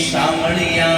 સામળિયા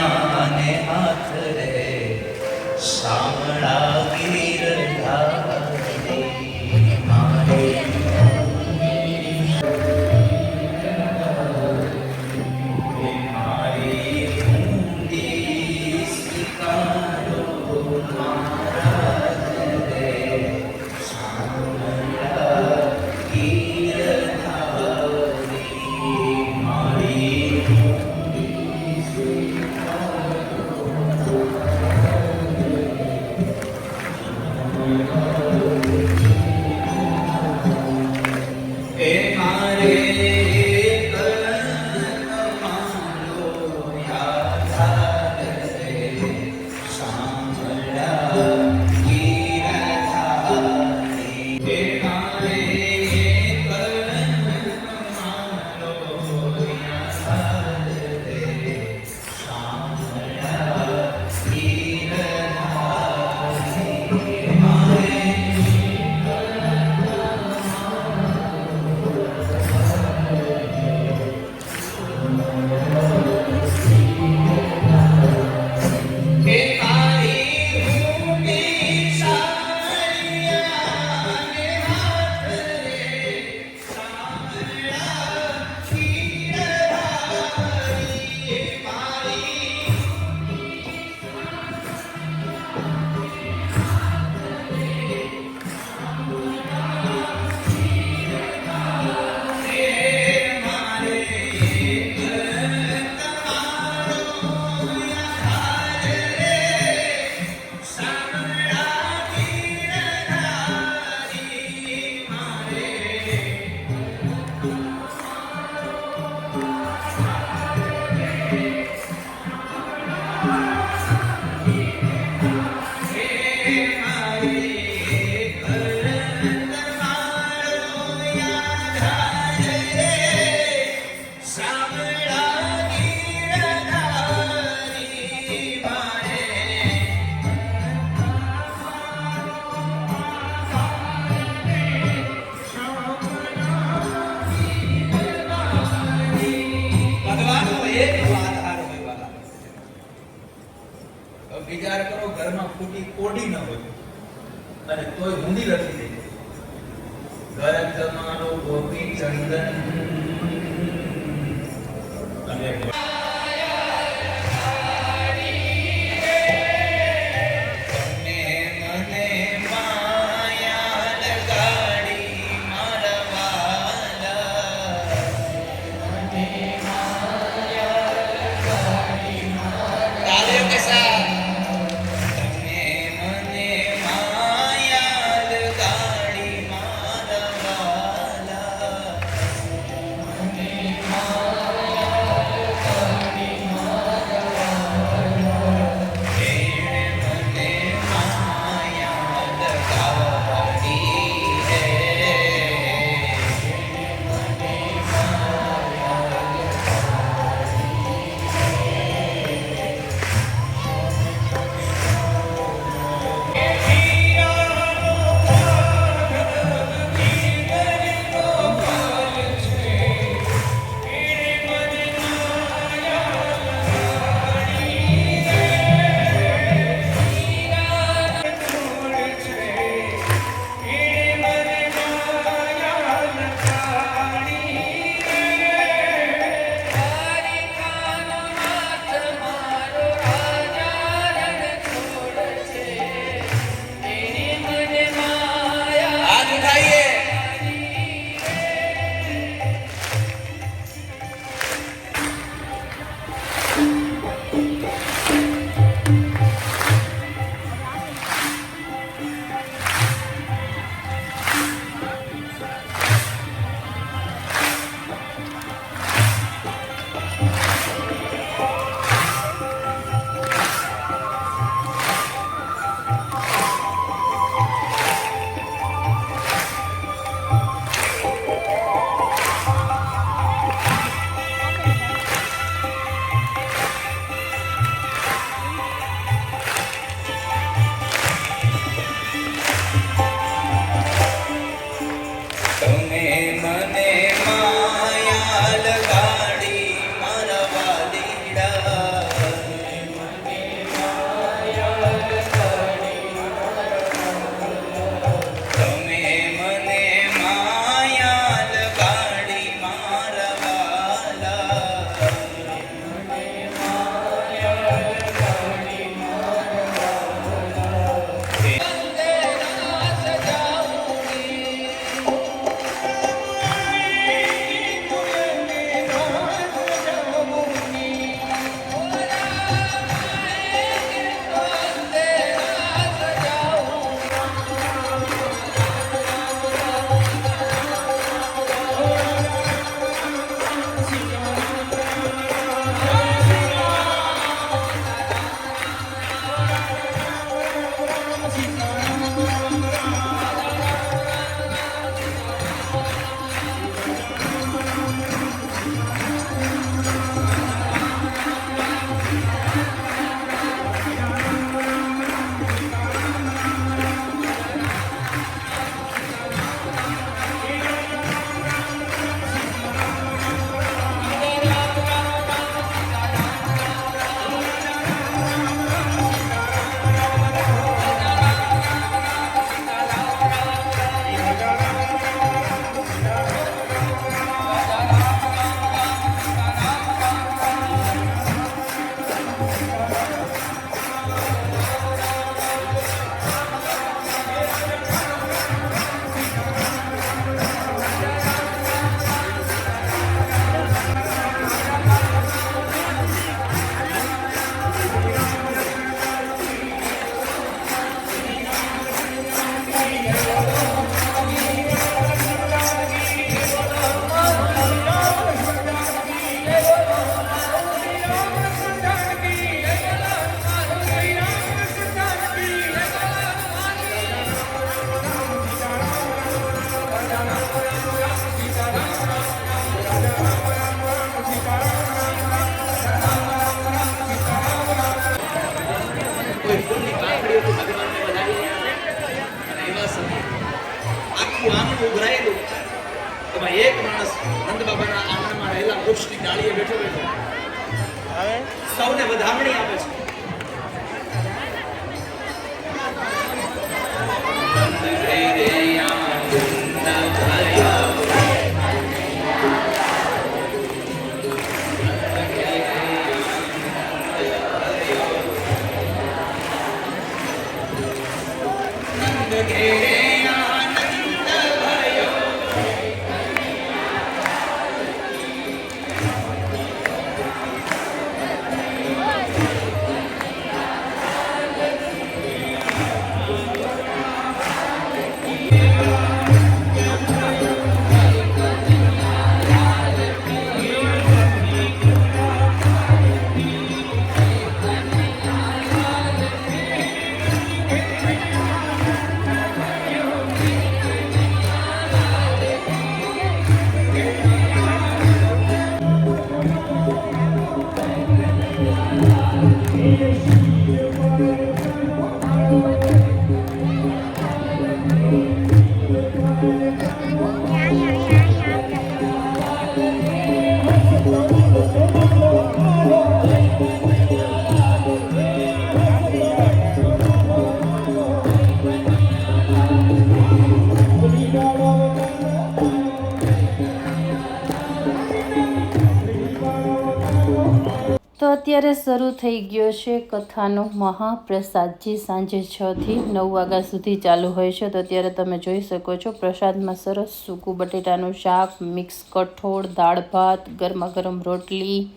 અત્યારે શરૂ થઈ ગયો છે કથાનો મહાપ્રસાદ જે સાંજે છ થી નવ વાગ્યા સુધી ચાલુ હોય છે. તો અત્યારે તમે જોઈ શકો છો પ્રસાદમાં સરસ સૂકું બટેટાનું શાક, મિક્સ કઠોળ, દાળ ભાત ગરમા ગરમ રોટલી,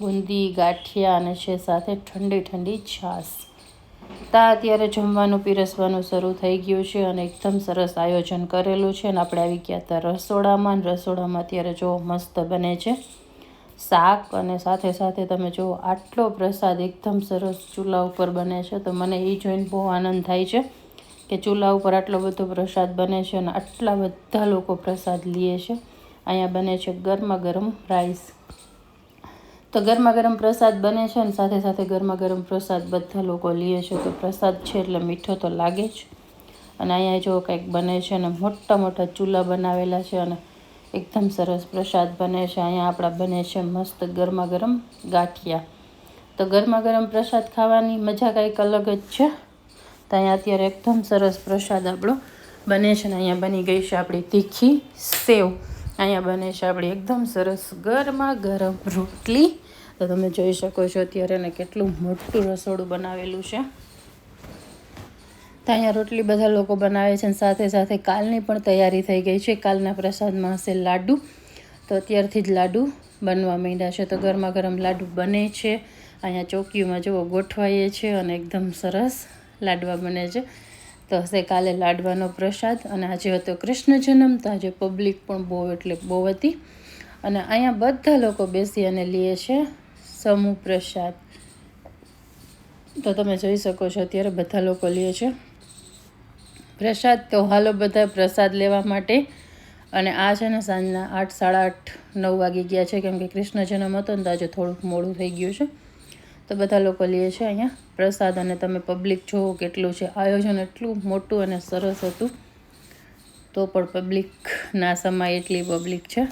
બુંદી, ગાંઠિયા અને છે સાથે ઠંડી ઠંડી છાશ. તા અત્યારે જમવાનું, પીરસવાનું શરૂ થઈ ગયું છે અને એકદમ સરસ આયોજન કરેલું છે. અને આપણે આવી ગયા હતા રસોડામાં રસોડામાં અત્યારે જો મસ્ત બને છે. શાક અને સાથે સાથે તમે જુઓ આટલો પ્રસાદ એકદમ સરસ ચૂલા ઉપર બને છે, તો મને એ જોઈને બહુ આનંદ થાય છે કે ચૂલા ઉપર આટલો બધો પ્રસાદ બને છે અને આટલા બધા લોકો પ્રસાદ લે છે. અહીંયા બને છે ગરમા ગરમ રાઈસ તો ગરમા ગરમ પ્રસાદ બને છે અને સાથે સાથે ગરમા ગરમ પ્રસાદ બધા લોકો લે છે, તો પ્રસાદ છે એટલે મીઠો તો લાગે જ. અને અહીંયા જો કંઈક બને છે અને મોટા મોટા ચૂલા બનાવેલા છે અને એકદમ સરસ પ્રસાદ બને છે. અહીંયા આપણા બને છે મસ્ત ગરમા ગરમ ગાંઠિયા. તો ગરમા ગરમ પ્રસાદ ખાવાની મજા કંઈક અલગ જ છે. તો અહીંયા અત્યારે એકદમ સરસ પ્રસાદ આપણો બને છે ને અહીંયા બની ગઈ છે આપણી તીખી સેવ. અહીંયા બને છે આપણી એકદમ સરસ ગરમા ગરમ રોટલી. તો તમે જોઈ શકો છો અત્યારે ને કેટલું મોટું રસોડું બનાવેલું છે. તો અહીંયા રોટલી બધા લોકો બનાવે છે અને સાથે સાથે કાલની પણ તૈયારી થઈ ગઈ છે. કાલના પ્રસાદમાં હશે લાડુ. તો અત્યારથી જ લાડુ બનવા માંડ્યા છે. તો ગરમા ગરમ લાડુ બને છે. અહીંયા ચોકીઓમાં જુઓ, ગોઠવાઈએ છે અને એકદમ સરસ લાડવા બને છે. તો હશે કાલે લાડવાનો પ્રસાદ અને આજે હતો કૃષ્ણ જન્મ, તો આજે પબ્લિક પણ બહુ એટલે બહુ હતી. અને અહીંયા બધા લોકો બેસી અને લે છે સમૂહ પ્રસાદ. તો તમે જોઈ શકો છો, અત્યારે બધા લોકો લે છે. પ્રસાદ તો હાલો બધા પ્રસાદ લેવા માટે. અને આ છે ને સાંજના આઠ, સાડા આઠ, નવ વાગી ગયા છે કેમ કે કૃષ્ણ જન્મ હતો ને તો થોડુંક મોડું થઈ ગયું છે. તો બધા લોકો લે છે અહીંયા પ્રસાદ અને તમે પબ્લિક જુઓ કેટલું છે. આયોજન એટલું મોટું અને સરસ હતું. તો પણ પબ્લિક ના સમાય એટલી પબ્લિક છે.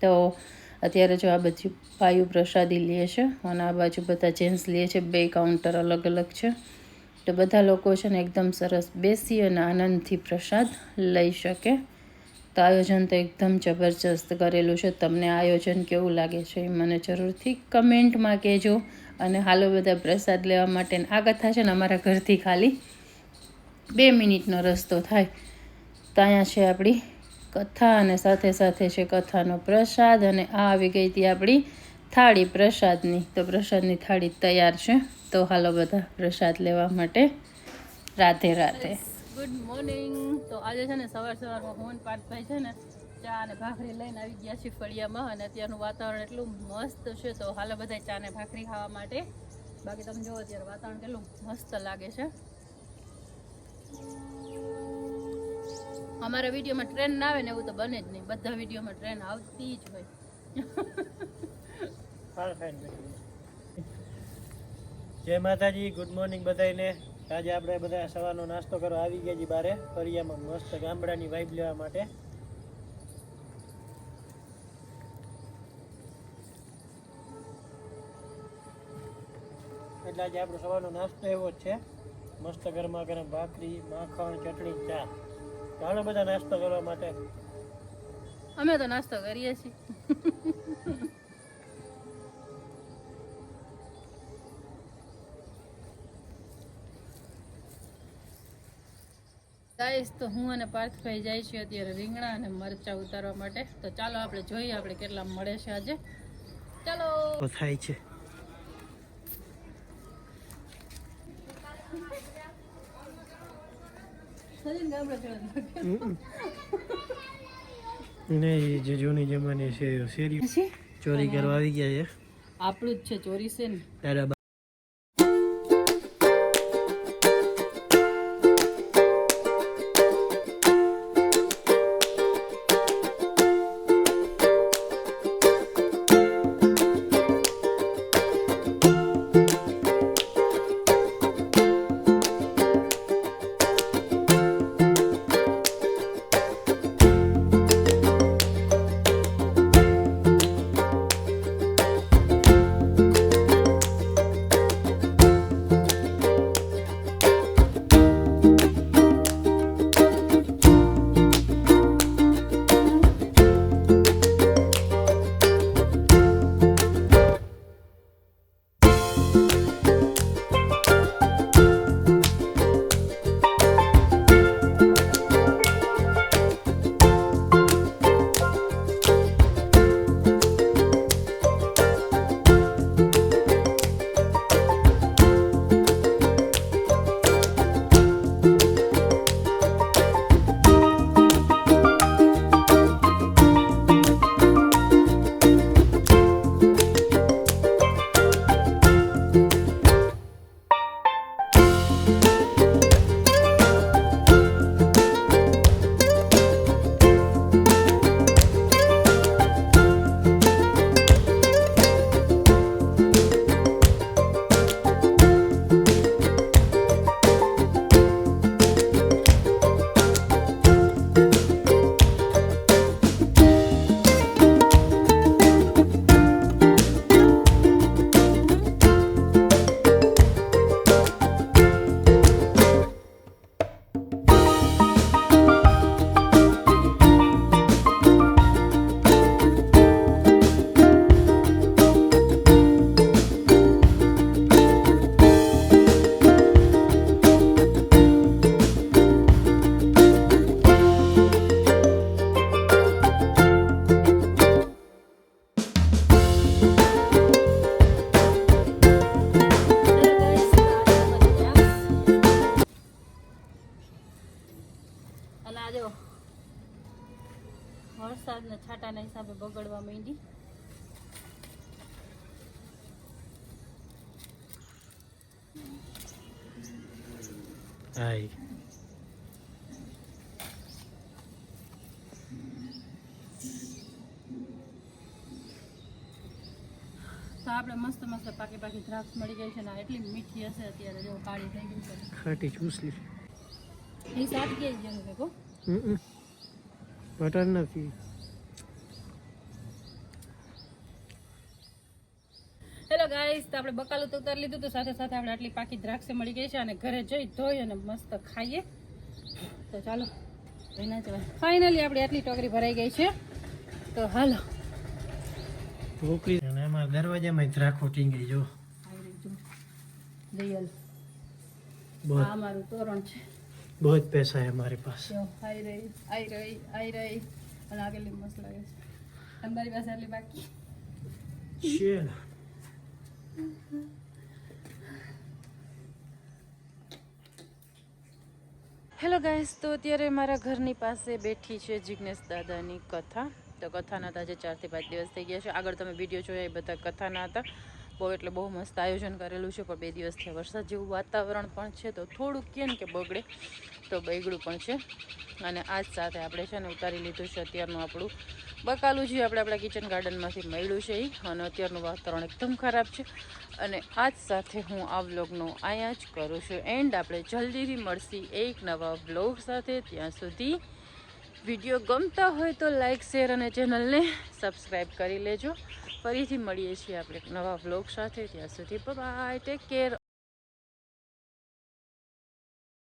તો અત્યારે જો આ બધી પાયુ પ્રસાદી લે છે અને આ બાજુ બધા જેન્ટ્સ લે છે. બે કાઉન્ટર અલગ અલગ છે. તો બધા લોકો છે ને એકદમ સરસ બેસી અને આનંદથી પ્રસાદ લઈ શકે. તો આયોજન તો એકદમ જબરજસ્ત કરેલું છે. તમને આયોજન કેવું લાગે છે એ મને જરૂરથી કમેન્ટમાં કહેજો. અને હાલો બધા પ્રસાદ લેવા માટે આ કથા છે ને અમારા ઘરથી ખાલી બે મિનિટનો રસ્તો થાય. તો અહીંયા છે આપણી કથા અને સાથે સાથે છે કથાનો પ્રસાદ અને આ આવી ગઈ હતી આપણી થાળી પ્રસાદની. તો પ્રસાદની થાળી તૈયાર છે. તો હાલો બધા પ્રસાદ લેવા માટે. રાધે રાધે. ગુડ મોર્નિંગ તો આજે છે ને સવાર સવારમાં મોહન પાર્થભાઈ છે ને ચા અને ભાખરી લઈને આવી ગયા છે ફળિયામાં અને અત્યારનું વાતાવરણ એટલું મસ્ત છે. તો હાલો બધા ચા અને ભાખરી ખાવા માટે. બાકી તમે જુઓ અત્યારે વાતાવરણ કેટલું મસ્ત લાગે છે. અમારા વિડીયોમાં ટ્રેન ના આવે ને એવું તો બને જ નહીં. બધા વિડીયોમાં ટ્રેન આવતી જ હોય. જય માતાજી ગુડ મોર્નિંગ બધાને આજે આપણે બધા સવારનો નાસ્તો કરવા આવી ગયા છીએ બારે ફરિયામાં મસ્ત ગામડાની વાઇબ લેવા માટે. એટલે આજે આપણો સવારનો નાસ્તો એવો જ છે. મસ્ત ગરમા ગરમ ભાખરી, માખણ, ચટણી, ચા. ઘણો બધા નાસ્તો કરવા માટે. અમે તો નાસ્તો કરીએ છીએ. ગાઈસ તો હું અને પાર્થભાઈ જાય છે અત્યારે રીંગણા અને મરચા ઉતારવા માટે. તો ચાલો આપણે જોઈએ આપણે કેટલા મળે છે આજે. ચાલો. થાય છે. નહીં જે જૂની જમાની છે ચોરી કરવા આવી ગયા છે. આપણું જ છે ચોરી છે ને. તો આપણે મસ્ત મસ્ત પાકી પાકી દ્રાક્ષ મળી ગઈ છે ને એટલી મીઠી હશે અત્યારે જો કાળી થઈ ગઈ છે. ખાટી ચૂસલી એ સાત કે જેનું ભેગો બટર નથી. હેલો ગાઈસ તો આપણે બકાલું તો ઉતારી લીધું તો સાથે સાથે આપણે આટલી પાકી દ્રાક્ષ મળી ગઈ છે અને ઘરે જઈ ધોઈ અને મસ્ત ખાઈએ. તો ચાલો એના જવાય ફાઇનલી આપણી આટલી ટોકરી ભરાઈ ગઈ છે. તો હાલો. એમાં દરવાજામાં જ રાખો ટીંગી જો. આ મારું તોરણ છે. બહુ જ પૈસા છે મારી પાસે. આઈ રહી આઈ રહી આઈ રહી. લાગેલી મસ્ત લાગે છે. તમારી પાસે આટલી બાકી. છે હેલો ગાઈસ તો અત્યારે મારા ઘરની પાસે બેઠી છે જિજ્ઞેશ દાદાની કથા. તો કથાના હતા જે ચારથી પાંચ દિવસ થઈ ગયા છે. આગળ તમે વીડિયો જોયા એ બધા કથાના હતા. બહુ એટલે બહુ મસ્ત આયોજન કરેલું છે, પણ બે દિવસથી વરસાદ જેવું વાતાવરણ પણ છે, તો થોડુંક ને કે બગડે, તો બગડ્યું પણ છે. અને આ જ સાથે આપણે છે ને ઉતારી લીધું છે અત્યારનું આપણું બકાલું જે આપણે આપણા કિચન ગાર્ડનમાંથી મળ્યું છે એ અને અત્યારનું વાતાવરણ એકદમ ખરાબ છે. અને આ જ સાથે હું આ વ્લોગનો અહીંયા જ કરું છું. એન્ડ આપણે જલ્દીથી મળશી એક નવા વ્લોગ સાથે. ત્યાં સુધી વીડિયો ગમતા હોય તો લાઈક, શેર અને ચેનલને સબસ્ક્રાઈબ કરી લેજો. ફરીથી મળીએ છીએ આપણે નવા વ્લોગ સાથે. ત્યાં સુધી બાય ટેક કેર